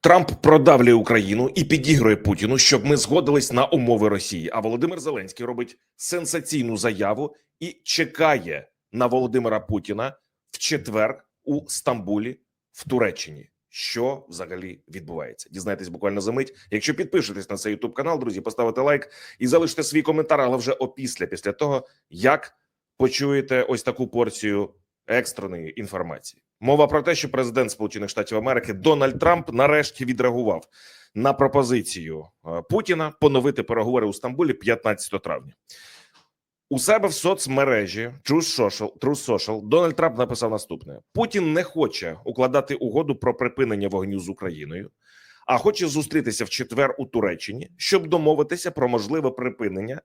Трамп продавлює Україну і підігрує Путіну, щоб ми згодились на умови Росії. А Володимир Зеленський робить сенсаційну заяву і чекає на Володимира Путіна в четвер у Стамбулі в Туреччині. Що взагалі відбувається? Дізнайтесь буквально за мить. Якщо підпишетесь на цей YouTube канал, друзі, поставите лайк і залиште свій коментар, але вже опісля, після того як почуєте ось таку порцію екстреної інформації. Мова про те, що президент Сполучених Штатів Америки Дональд Трамп нарешті відреагував на пропозицію е, Путіна поновити переговори у Стамбулі 15 травня. У себе в соцмережі Truth Social, Truth Social Дональд Трамп написав наступне: Путін не хоче укладати угоду про припинення вогню з Україною, а хоче зустрітися в четвер у Туреччині, щоб домовитися про можливе припинення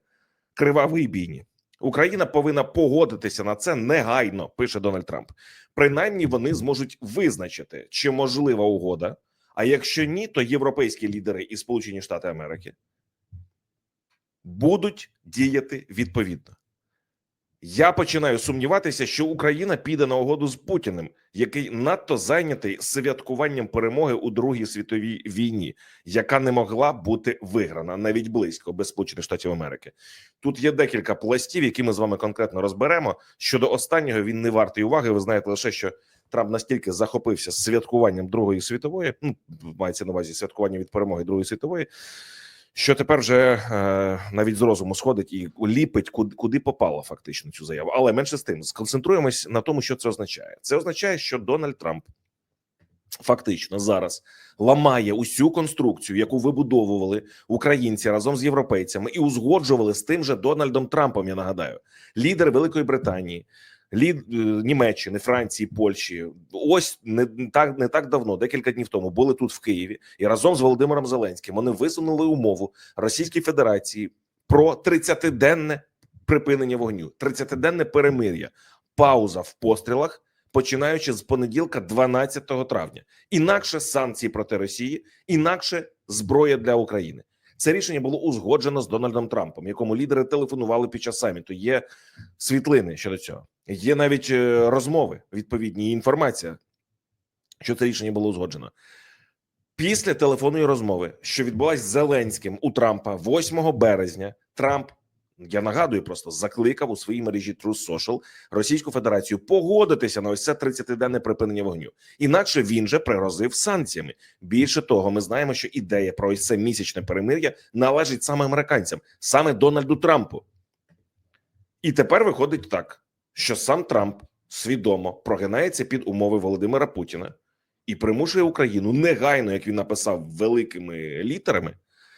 кривавої бійні. Україна повинна погодитися на це негайно, пише Дональд Трамп. Принаймні вони зможуть визначити, чи можлива угода. А якщо ні, то європейські лідери і Сполучені Штати Америки будуть діяти відповідно. Я починаю сумніватися, що Україна піде на угоду з Путіним, який надто зайнятий святкуванням перемоги у Другій світовій війні, яка не могла бути виграна навіть близько без Сполучених Штатів Америки. Тут є декілька пластів, які ми з вами конкретно розберемо. Щодо останнього він не вартий уваги. Ви знаєте лише, що Трамп настільки захопився святкуванням Другої світової, ну мається на увазі святкування від перемоги Другої світової. Що тепер вже е, навіть з розуму сходить і ліпить, куди, куди попало фактично цю заяву. Але менше з тим, сконцентруємось на тому, що це означає. Це означає, що Дональд Трамп фактично зараз ламає усю конструкцію, яку вибудовували українці разом з європейцями, і узгоджували з тим же Дональдом Трампом. Я нагадаю, лідер Великої Британії. Лід е, Німеччини, Франції, Польщі, ось не так не так давно, декілька днів тому, були тут в Києві, і разом з Володимиром Зеленським вони висунули умову Російській Федерації про 30-денне припинення вогню, 30-денне перемир'я, пауза в пострілах, починаючи з понеділка, 12 травня. Інакше санкції проти Росії, інакше зброя для України. Це рішення було узгоджено з Дональдом Трампом, якому лідери телефонували під час саміту. Є світлини щодо цього. Є навіть е, розмови відповідні інформація, що це рішення було узгоджено. Після телефонної розмови, що відбулася з Зеленським у Трампа 8 березня, Трамп я нагадую, просто закликав у своїй мережі Truth Social Російську Федерацію погодитися на ось це 30-денне припинення вогню. Інакше він же пригрозив санкціями. Більше того, ми знаємо, що ідея про ось це місячне перемир'я належить саме американцям, саме Дональду Трампу. І тепер виходить так, що сам Трамп свідомо прогинається під умови Володимира Путіна і примушує Україну негайно, як він написав великими літерами,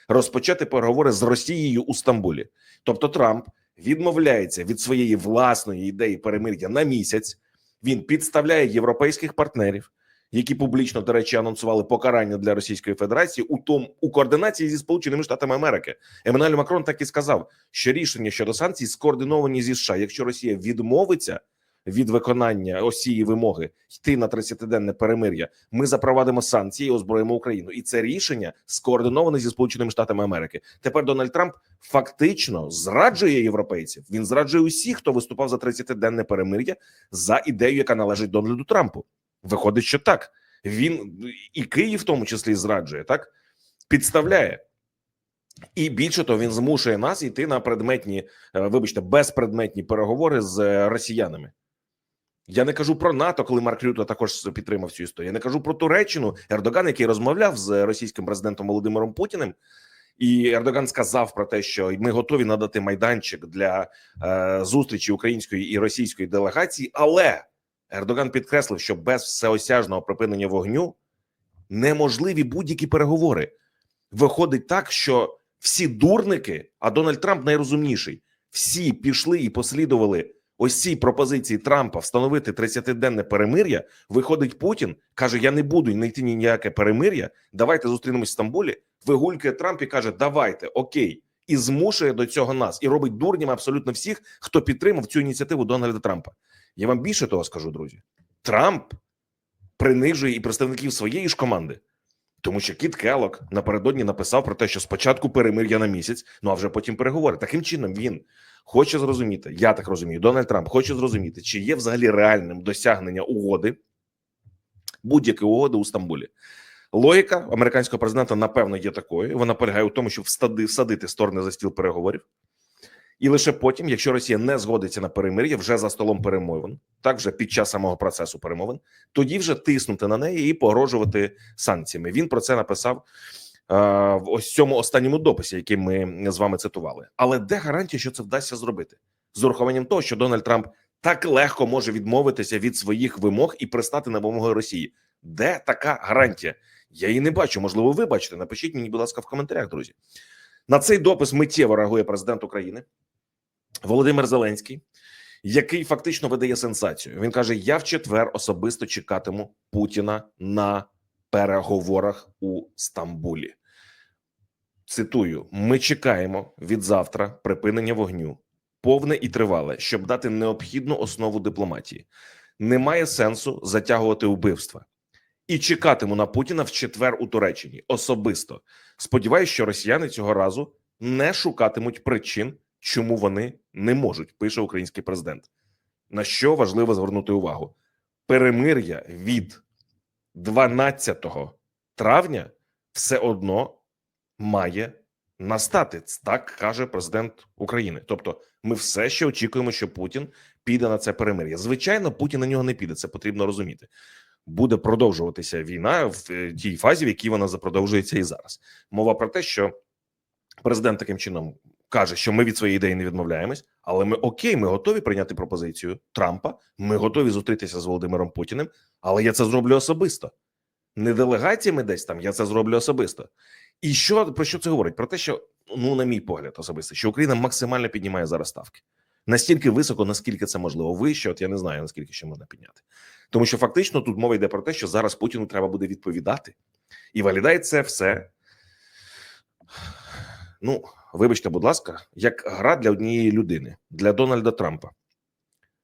розпочати переговори з Росією у Стамбулі. Тобто Трамп відмовляється від своєї власної ідеї перемир'я на місяць. Він підставляє європейських партнерів, які публічно, до речі, анонсували покарання для Російської Федерації у тому у координації зі Сполученими Штатами Америки. Еммануель Макрон так і сказав, що рішення щодо санкцій скоординовані зі США. Якщо Росія відмовиться від виконання осії вимоги йти на 30-денне перемир'я, ми запровадимо санкції і озброїмо Україну. І це рішення скоординоване зі Сполученими Штатами Америки. Тепер Дональд Трамп фактично зраджує європейців. Він зраджує усіх, хто виступав за 30-денне перемир'я за ідею, яка належить Дональду Трампу. Виходить, що так він і Київ в тому числі зраджує, так підставляє. І більше того, він змушує нас йти на предметні, е, вибачте, безпредметні переговори з е, росіянами. Я не кажу про НАТО, коли Марк Рюто також підтримав цю історію. Я не кажу про Туреччину Ердоган, який розмовляв з російським президентом Володимиром Путіним. І Ердоган сказав про те, що ми готові надати майданчик для е, зустрічі української і російської делегації, але Ердоган підкреслив, що без всеосяжного припинення вогню неможливі будь-які переговори. Виходить так, що всі дурники, а Дональд Трамп найрозумніший, всі пішли і послідували ось цій пропозиції Трампа встановити 30-денне перемир'я. Виходить Путін, каже: Я не буду знайти ніяке перемир'я. Давайте зустрінемось в Стамбулі. Вигулькає Трамп і каже: Давайте, окей, і змушує до цього нас і робить дурням абсолютно всіх, хто підтримав цю ініціативу Дональда Трампа. Я вам більше того скажу, друзі. Трамп принижує і представників своєї ж команди. Тому що Кіт Келок напередодні написав про те, що спочатку перемир'я на місяць, ну а вже потім переговори. Таким чином він хоче зрозуміти. Я так розумію, Дональд Трамп хоче зрозуміти, чи є взагалі реальним досягнення угоди будь-якої угоди у Стамбулі. Логіка американського президента, напевно, є такою. Вона полягає у тому, щоб всадити сторони за стіл переговорів. І лише потім, якщо Росія не згодиться на перемир'я, вже за столом перемовин, так вже під час самого процесу перемовин, тоді вже тиснути на неї і погрожувати санкціями. Він про це написав в ось цьому останньому дописі, який ми з вами цитували. Але де гарантія, що це вдасться зробити з урахуванням того, що Дональд Трамп так легко може відмовитися від своїх вимог і пристати на вимоги Росії? Де така гарантія? Я її не бачу. Можливо, ви бачите. Напишіть мені, будь ласка, в коментарях, друзі. На цей допис миттєво реагує президент України Володимир Зеленський, який фактично видає сенсацію. Він каже: Я в четвер особисто чекатиму Путіна на переговорах у Стамбулі. Цитую: ми чекаємо від завтра припинення вогню, повне і тривале, щоб дати необхідну основу дипломатії. Немає сенсу затягувати вбивства. І чекатиму на Путіна в четвер у Туреччині особисто. Сподіваюсь, що росіяни цього разу не шукатимуть причин, чому вони не можуть, пише український президент. На що важливо звернути увагу: перемир'я від 12 травня все одно має настати. Так каже президент України. Тобто, ми все ще очікуємо, що Путін піде на це перемир'я. Звичайно, Путін на нього не піде. Це потрібно розуміти. Буде продовжуватися війна в е, тій фазі, в якій вона запродовжується і зараз. Мова про те, що президент таким чином каже, що ми від своєї ідеї не відмовляємось, але ми окей, ми готові прийняти пропозицію Трампа. Ми готові зустрітися з Володимиром Путіним, але я це зроблю особисто. Не делегаціями десь там, я це зроблю особисто. І що про що це говорить? Про те, що ну, на мій погляд, особисто, що Україна максимально піднімає зараз ставки настільки високо, наскільки це можливо. Вище, от я не знаю наскільки ще можна підняти, тому що фактично тут мова йде про те, що зараз Путіну треба буде відповідати, і виглядає це все. Ну, вибачте, будь ласка, як гра для однієї людини, для Дональда Трампа.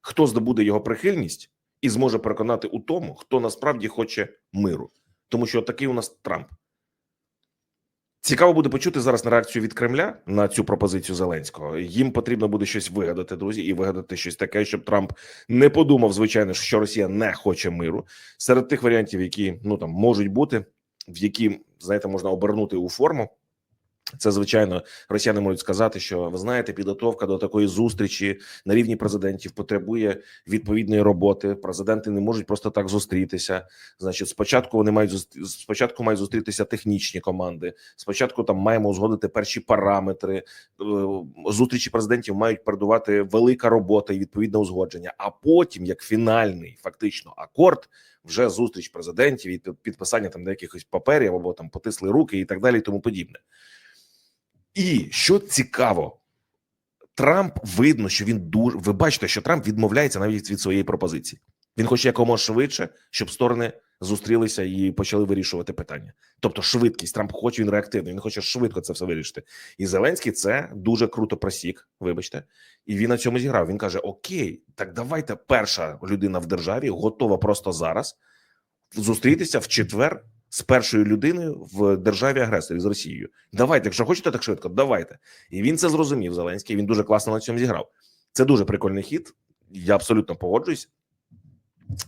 Хто здобуде його прихильність і зможе переконати у тому, хто насправді хоче миру, тому що такий у нас Трамп. Цікаво буде почути зараз на реакцію від Кремля на цю пропозицію Зеленського. Їм потрібно буде щось вигадати, друзі, і вигадати щось таке, щоб Трамп не подумав, звичайно, що Росія не хоче миру. Серед тих варіантів, які ну там можуть бути, в які знаєте, можна обернути у форму. Це звичайно, росіяни можуть сказати, що ви знаєте, підготовка до такої зустрічі на рівні президентів потребує відповідної роботи. Президенти не можуть просто так зустрітися. Значить, спочатку вони мають зустрі- спочатку мають зустрітися технічні команди. Спочатку там маємо узгодити перші параметри. Е, Зустрічі президентів мають передувати велика робота і відповідне узгодження. А потім, як фінальний фактично акорд, вже зустріч президентів і під- підписання там деяких паперів або там потисли руки і так далі, і тому подібне. І що цікаво, Трамп видно, що він дуже. Ви бачите, що Трамп відмовляється навіть від своєї пропозиції. Він хоче якомога швидше, щоб сторони зустрілися і почали вирішувати питання. Тобто, швидкість Трамп хоче він реактивний. Він хоче швидко це все вирішити. І Зеленський це дуже круто просік. Вибачте, і він на цьому зіграв. Він каже: Окей, так давайте перша людина в державі готова просто зараз зустрітися в четвер з першою людиною в державі агресорі з Росією. Давайте, якщо хочете так швидко, давайте. І він це зрозумів. Зеленський. Він дуже класно на цьому зіграв. Це дуже прикольний хід. Я абсолютно погоджуюсь.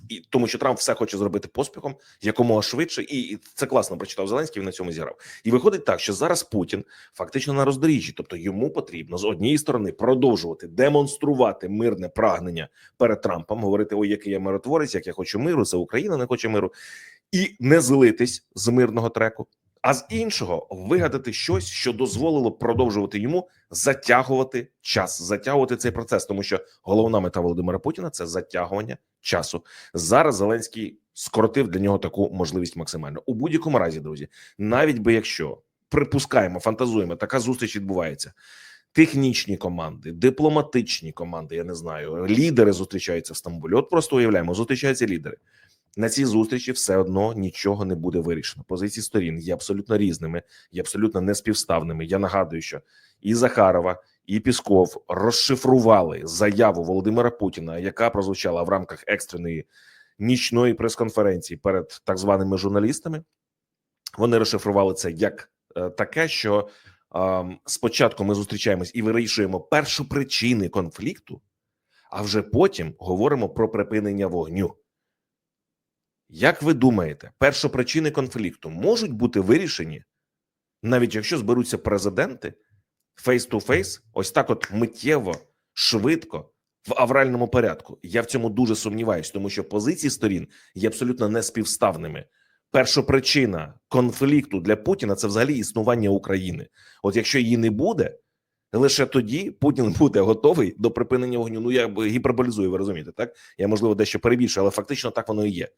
І тому, що Трамп все хоче зробити поспіхом якомога швидше, і, і це класно прочитав Зеленський. Він на цьому зіграв. І виходить так, що зараз Путін фактично на роздоріжжі, тобто йому потрібно з однієї сторони продовжувати демонструвати мирне прагнення перед Трампом, говорити: ой, який я миротворець, як я хочу миру, це Україна не хоче миру, і не злитись з мирного треку. А з іншого вигадати щось, що дозволило продовжувати йому затягувати час, затягувати цей процес, тому що головна мета Володимира Путіна це затягування часу. Зараз Зеленський скоротив для нього таку можливість максимально у будь-якому разі, друзі. Навіть би якщо припускаємо, фантазуємо, така зустріч відбувається. Технічні команди, дипломатичні команди, я не знаю, лідери зустрічаються в Стамбулі. От просто уявляємо, зустрічаються лідери. На цій зустрічі все одно нічого не буде вирішено. Позиції сторін є абсолютно різними, є абсолютно неспівставними. Я нагадую, що і Захарова, і Пісков розшифрували заяву Володимира Путіна, яка прозвучала в рамках екстреної нічної прес-конференції перед так званими журналістами. Вони розшифрували це як е, таке, що е, спочатку ми зустрічаємось і вирішуємо першопричини конфлікту, а вже потім говоримо про припинення вогню. Як ви думаєте, першопричини конфлікту можуть бути вирішені, навіть якщо зберуться президенти фейс-ту-фейс, ось так, от миттєво, швидко, в авральному порядку? Я в цьому дуже сумніваюся, тому що позиції сторін є абсолютно неспівставними. Першопричина конфлікту для Путіна це взагалі існування України. От якщо її не буде, лише тоді Путін буде готовий до припинення вогню. Ну я гіперболізую, ви розумієте, так? Я можливо дещо перебільшую, але фактично так воно і є.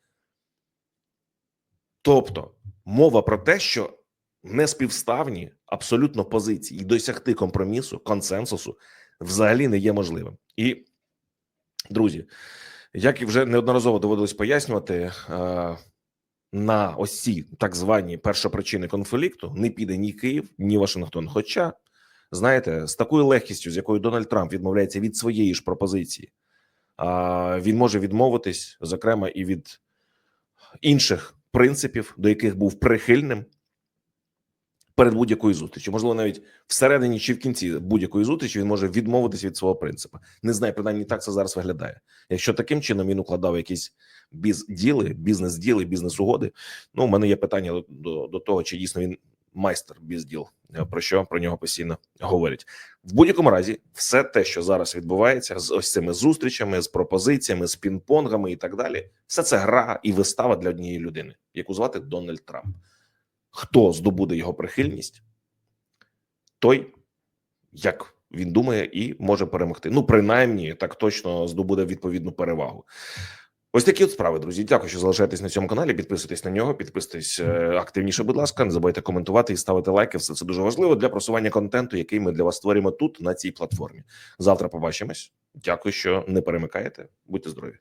Тобто мова про те, що неспівставні абсолютно позиції і досягти компромісу, консенсусу взагалі не є можливим. І друзі, як і вже неодноразово доводилось пояснювати, е, на ось так звані першопричини конфлікту не піде ні Київ, ні Вашингтон. Хоча, знаєте, з такою легкістю, з якою Дональд Трамп відмовляється від своєї ж пропозиції, він може відмовитись, зокрема, і від інших принципів, до яких був прихильним перед будь-якою зустрічю. Можливо, навіть всередині чи в кінці будь-якої зустрічі він може відмовитись від свого принципу. Не знаю, принаймні так це зараз виглядає. Якщо таким чином він укладав якісь біз-діли, бізнес-діли, бізнес-угоди. Ну, у мене є питання до, до, до того, чи дійсно він майстер біз-діл, е, про що про нього постійно говорять. В будь-якому разі, все те, що зараз відбувається з ось цими зустрічами, з пропозиціями, з пінг-понгами і так далі, все це гра і вистава для однієї людини, яку звати Дональд Трамп. Хто здобуде його прихильність, той, як він думає, і може перемогти. Ну, принаймні, так точно здобуде відповідну перевагу. Ось такі от справи, друзі. Дякую, що залишаєтесь на цьому каналі. Підписуйтесь на нього, підписуйтесь е, активніше, будь ласка. Не забувайте коментувати і ставити лайки. Все це дуже важливо для просування контенту, який ми для вас створюємо тут на цій платформі. Завтра побачимось. Дякую, що не перемикаєте. Будьте здорові.